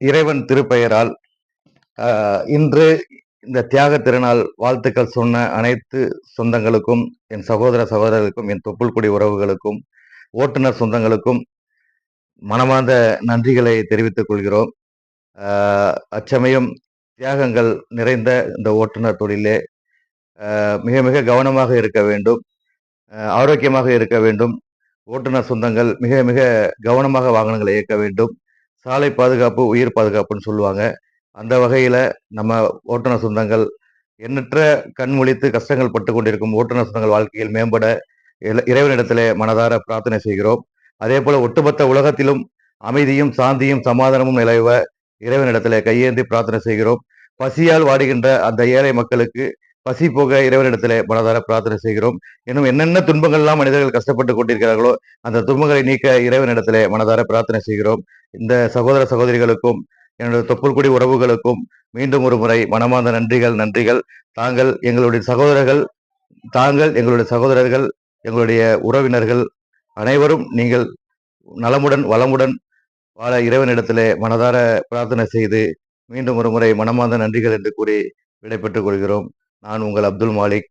இறைவன் திருப்பெயரால் இன்று இந்த தியாக திருநாள் வாழ்த்துக்கள் சொன்ன அனைத்து சொந்தங்களுக்கும் என் சகோதர சகோதரர்களுக்கும் என் தொப்புள்குடி உறவுகளுக்கும் ஓட்டுநர் சொந்தங்களுக்கும் மனமார்ந்த நன்றிகளை தெரிவித்துக் கொள்கிறோம். அச்சமயம் தியாகங்கள் நிறைந்த இந்த ஓட்டுநர் தொழிலே மிக மிக கவனமாக இருக்க வேண்டும் ஆரோக்கியமாக இருக்க வேண்டும் ஓட்டுநர் சொந்தங்கள் மிக மிக கவனமாக வாகனங்களை இயக்க வேண்டும் சாலை பாதுகாப்பு உயிர் பாதுகாப்புன்னு சொல்லுவாங்க. அந்த வகையில் நம்ம ஓட்டுநர் சொந்தங்கள் எண்ணற்ற கண் முழித்து கஷ்டங்கள் பட்டு கொண்டிருக்கும் ஓட்டுநர் சொந்தங்கள் வாழ்க்கையில் மேம்பட இல- இறைவனிடத்திலே மனதார பிரார்த்தனை செய்கிறோம். அதே போல ஒட்டுமொத்த உலகத்திலும் அமைதியும் சாந்தியும் சமாதானமும் நிலவ இறைவனிடத்திலே கையேந்தி பிரார்த்தனை செய்கிறோம். பசியால் வாடுகின்ற அந்த ஏழை மக்களுக்கு பசி போக இறைவனிடத்திலே மனதார பிரார்த்தனை செய்கிறோம். இன்னும் என்னென்ன துன்பங்கள்லாம் மனிதர்கள் கஷ்டப்பட்டு கொண்டிருக்கிறார்களோ அந்த துன்பங்களை நீக்க இறைவனிடத்திலே மனதார பிரார்த்தனை செய்கிறோம். இந்த சகோதர சகோதரிகளுக்கும் என்னுடைய தொப்புள்குடி உறவுகளுக்கும் மீண்டும் ஒரு முறை மனமார்ந்த நன்றிகள் நன்றிகள். தாங்கள் எங்களுடைய சகோதரர்கள் தாங்கள் எங்களுடைய சகோதரர்கள் எங்களுடைய உறவினர்கள் அனைவரும் நீங்கள் நலமுடன் வளமுடன் வாழ இறைவனிடத்திலே மனதார பிரார்த்தனை செய்து மீண்டும் ஒரு முறை மனமார்ந்த நன்றிகள் என்று கூறி விடைபெற்றுக் கொள்கிறோம். நான் உங்கள் அப்துல் மாலிக்.